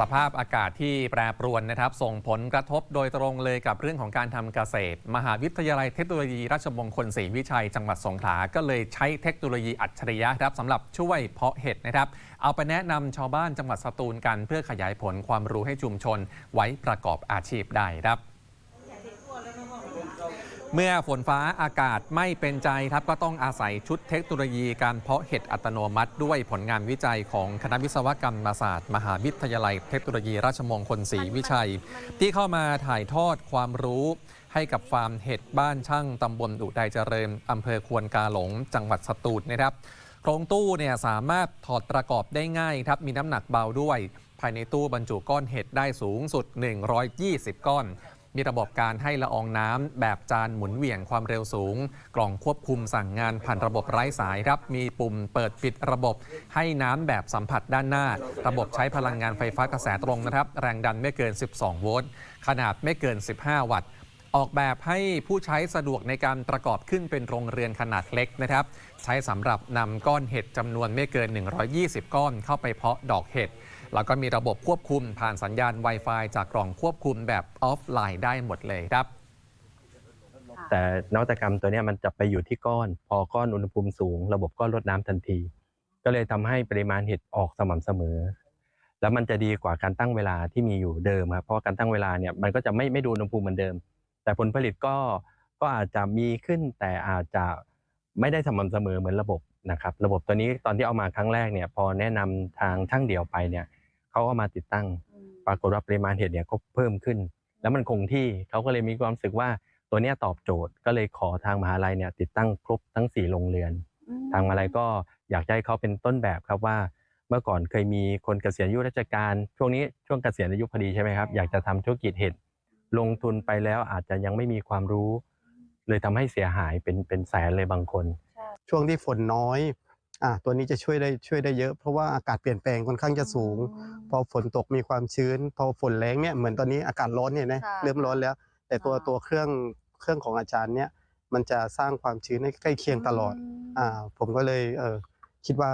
สภาพอากาศที่แปรปรวนนะครับ ส่งผลกระทบโดยตรงเลยกับเรื่องของการทำเกษตร มหาวิทยาลัยเทคโนโลยีราชมงคลศรีวิชัยจังหวัดสงขลา ก็เลยใช้เทคโนโลยีอัจฉริยะครับสำหรับช่วยเพาะเห็ดนะครับ เอาไปแนะนำชาวบ้านจังหวัดสตูลกัน เพื่อขยายผลความรู้ให้ชุมชนไว้ประกอบอาชีพได้ครับ เมื่อฝนฟ้าอากาศไม่เป็นใจครับก็ต้องอาศัยชุดเทคโนโลยีการเพาะเห็ดอัตโนมัติ ด้วยผลงานวิจัยของคณะวิศวกรรมศาสตร์ มหาวิทยาลัยเทคโนโลยีราชมงคลศรีวิชัย ที่เข้ามาถ่ายทอดความรู้ ให้กับฟาร์มเห็ดบ้านช่างตำบลอุทัยเจริญอำเภอควนกาหลง จังหวัดสตูลนะครับโครงตู้เนี่ยสามารถถอดประกอบได้ง่ายครับมีน้ำหนักเบาด้วย ภายในตู้บรรจุก้อนเห็ดได้สูงสุด 120 ก้อน มีระบบการให้ละอองน้ำแบบจานหมุนเหวี่ยงความเร็วสูง กล่องควบคุมสั่งงานผ่านระบบไร้สายครับ มีปุ่มเปิดปิดระบบ ให้น้ำแบบสัมผัสด้านหน้า ระบบใช้พลังงานไฟฟ้ากระแสตรงนะครับ แรงดันไม่เกิน 12 โวลต์ ขนาดไม่เกิน 15 วัตต์ ออกแบบให้ผู้ใช้สะดวกในการประกอบขึ้นเป็นโรงเรือนขนาดเล็กนะครับ ใช้สำหรับนำก้อนเห็ดจำนวนไม่เกิน 120 ก้อนเข้าไปเพาะดอกเห็ดแล้วก็มีระบบควบคุมผ่านสัญญาณ Wi-Fi จากกล่องควบคุมแบบออฟไลน์ได้หมดเลยครับ แต่นวัตกรรมตัวนี้มันจะไปอยู่ที่ก้อน พอก้อนอุณหภูมิสูง ระบบก็ลดน้ำทันที ก็เลยทำให้ปริมาณเห็ดออกสม่ำเสมอ แล้วมันจะดีกว่าการตั้งเวลาที่มีอยู่เดิมครับเพราะการตั้งเวลาเนี่ยมันก็จะไม่ไม่ดูอุณหภูมิเหมือนเดิม แต่ผลผลิตก็ก็อาจจะมีขึ้นแต่อาจจะไม่ได้สม่ำเสมอเหมือนระบบนะครับ ระบบตัวนี้ตอนที่เอามาครั้งแรกเนี่ย พอแนะนำทางช่างเดี่ยวไปเนี่ยเขาก็มาติดตั้ง ปรากฏว่าปริมาณเห็ดเนี่ยก็เพิ่มขึ้น แล้วมันคงที่เขาก็เลยมีความรู้สึกว่าตัวเนี้ยตอบโจทย์ก็เลยขอทางมหาลัยเนี่ย ติดตั้งครบทั้ง4โรงเรือน ทางมหาลัยก็อยากจะให้เขาเป็นต้นแบบครับว่า เมื่อก่อนเคยมีคนเกษียณอายุราชการ ช่วงนี้ช่วงเกษียณอายุพอดีใช่ไหมครับอยากจะทำธุรกิจเห็ด ลงทุนไปแล้วอาจจะยังไม่มีความรู้ เลยทำให้เสียหายเป็นเป็นแสนเลยบางคน ช่วงที่ฝนน้อยอ่าตัวนี้จะช่วยได้ช่วยได้เยอะ เพราะว่าอากาศเปลี่ยนแปลงค่อนข้างจะสูง พอฝนตกมีความชื้น พอฝนแรงเนี่ยเหมือนตอนนี้อากาศร้อนเนี่ยนะค่ะเริ่มร้อนแล้ว แต่ตัวค่ะตัวเครื่องเครื่องของอาจารย์เนี่ยมันจะสร้างความชื้นให้ใกล้เคียงตลอดอ่าผมก็เลยเออคิดว่า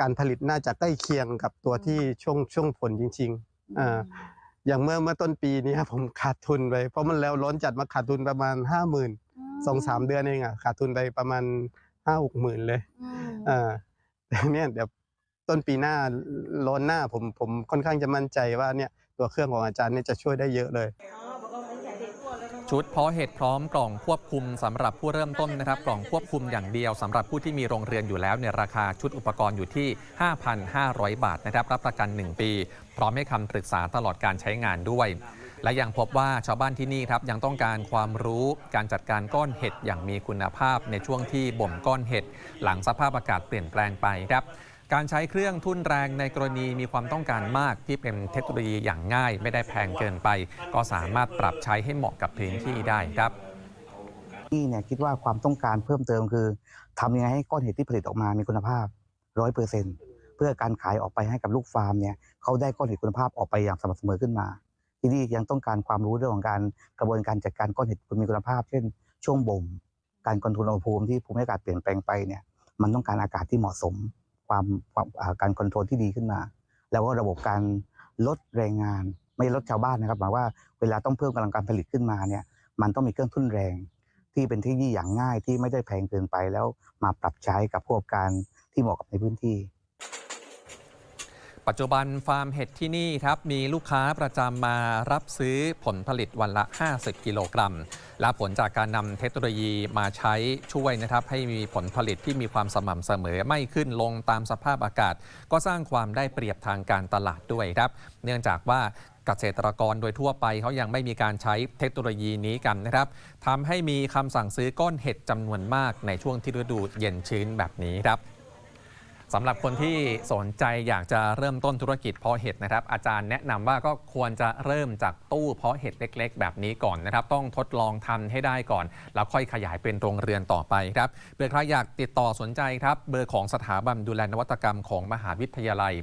การผลิตน่าจะใกล้เคียงกับตัวที่ช่วงช่วงฝนจริงๆอ่า อย่างเมื่อเมื่อต้นปีนี้ผมขาดทุนไป เพราะมันแล้วร้อนจัดมาขาดทุนประมาณห้าหมื่นสองสามเดือนเองอะขาดทุนไปประมาณห้าหกหมื่นเลยอ่าแต่เนี่ยเดี๋ยวต้นปีหน้าร้อนหน้าผมผมค่อนข้างจะมั่นใจว่าเนี่ยตัวเครื่องของอาจารย์เนี่ยจะช่วยได้เยอะเลย ชุดเพาะเห็ดพร้อมกล่องควบคุมสำหรับผู้เริ่มต้นนะครับกล่องควบคุมอย่างเดียวสำหรับผู้ที่มีโรงเรือนอยู่แล้วเนี่ยราคาชุดอุปกรณ์อยู่ที่ 5,500 บาทนะครับรับประกัน 1 ปี พร้อมให้คำปรึกษาตลอดการใช้งานด้วย และยังพบว่าชาวบ้านที่นี่ครับยังต้องการความรู้การจัดการก้อนเห็ดอย่างมีคุณภาพในช่วงที่บ่มก้อนเห็ด หลังสภาพอากาศเปลี่ยนแปลงไปครับ การใช้เครื่องทุ่นแรงในกรณีมีความต้องการมากที่เป็นเทคโนโลยีอย่างง่าย ไม่ได้แพงเกินไป ก็สามารถปรับใช้ให้เหมาะกับพื้นที่ได้ครับที่เนี่ยคิดว่าความต้องการเพิ่มเติมคือทำยังไงให้ก้อนเห็ดที่ผลิตออกมามีคุณภาพร้อยเปอร์เซ็นเพื่อการขายออกไปให้กับลูกฟาร์มเนี่ยเขาได้ก้อนเห็ดคุณภาพออกไปอย่างสม่ำเสมอขึ้นมา ที่นี่ยังต้องการความรู้เรื่องของการกระบวนการจัดการก้อนเห็ดมีคุณภาพ เช่น ช่วงบ่ม การคอนโทรลอุณหภูมิที่ภูมิอากาศเปลี่ยนแปลงไปเนี่ยมันต้องการอากาศที่เหมาะสม ความวามการคอนโทรลที่ดีขึ้นมา แล้วก็ระบบการลดแรงงาน ไม่ลดชาวบ้านนะครับหมายว่าเวลาต้องเพิ่มกำลังการผลิตขึ้นมาเนี่ยมันต้องมีเครื่องทุ่นแรง ที่เป็นเทคโนโลยีอย่างง่ายที่ไม่ได้แพงเกินไปแล้วมาปรับใช้กับพวกการที่เหมาะกับในพื้นที่ ปัจจุบันฟาร์มเห็ดที่นี่ครับมีลูกค้าประจำมารับซื้อผลผลิตวันละ 50 กิโลกรัม และผลจากการนำเทคโนโลยีมาใช้ช่วยนะครับ ให้มีผลผลิตที่มีความสม่ำเสมอไม่ขึ้นลงตามสภาพอากาศ ก็สร้างความได้เปรียบทางการตลาดด้วยครับ เนื่องจากว่าเกษตรกรโดยทั่วไปเขายังไม่มีการใช้เทคโนโลยีนี้กันนะครับทำให้มีคำสั่งซื้อก้อนเห็ดจำนวนมากในช่วงที่ฤดูเย็นชื้นแบบนี้ครับ สำหรับคนที่สนใจอยากจะเริ่มต้นธุรกิจเพาะเห็ดนะครับ อาจารย์แนะนำว่าก็ควรจะเริ่มจากตู้เพาะเห็ดเล็ก ๆ แบบนี้ก่อนนะครับ ต้องทดลองทำให้ได้ก่อน แล้วค่อยขยายเป็นโรงเรือนต่อไปครับเผื่อใครอยากติดต่อสนใจครับ เบอร์ของสถาบันดูแลนวัตกรรมของมหาวิทยาลัย 074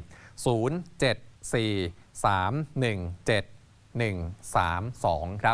317 132 ครับ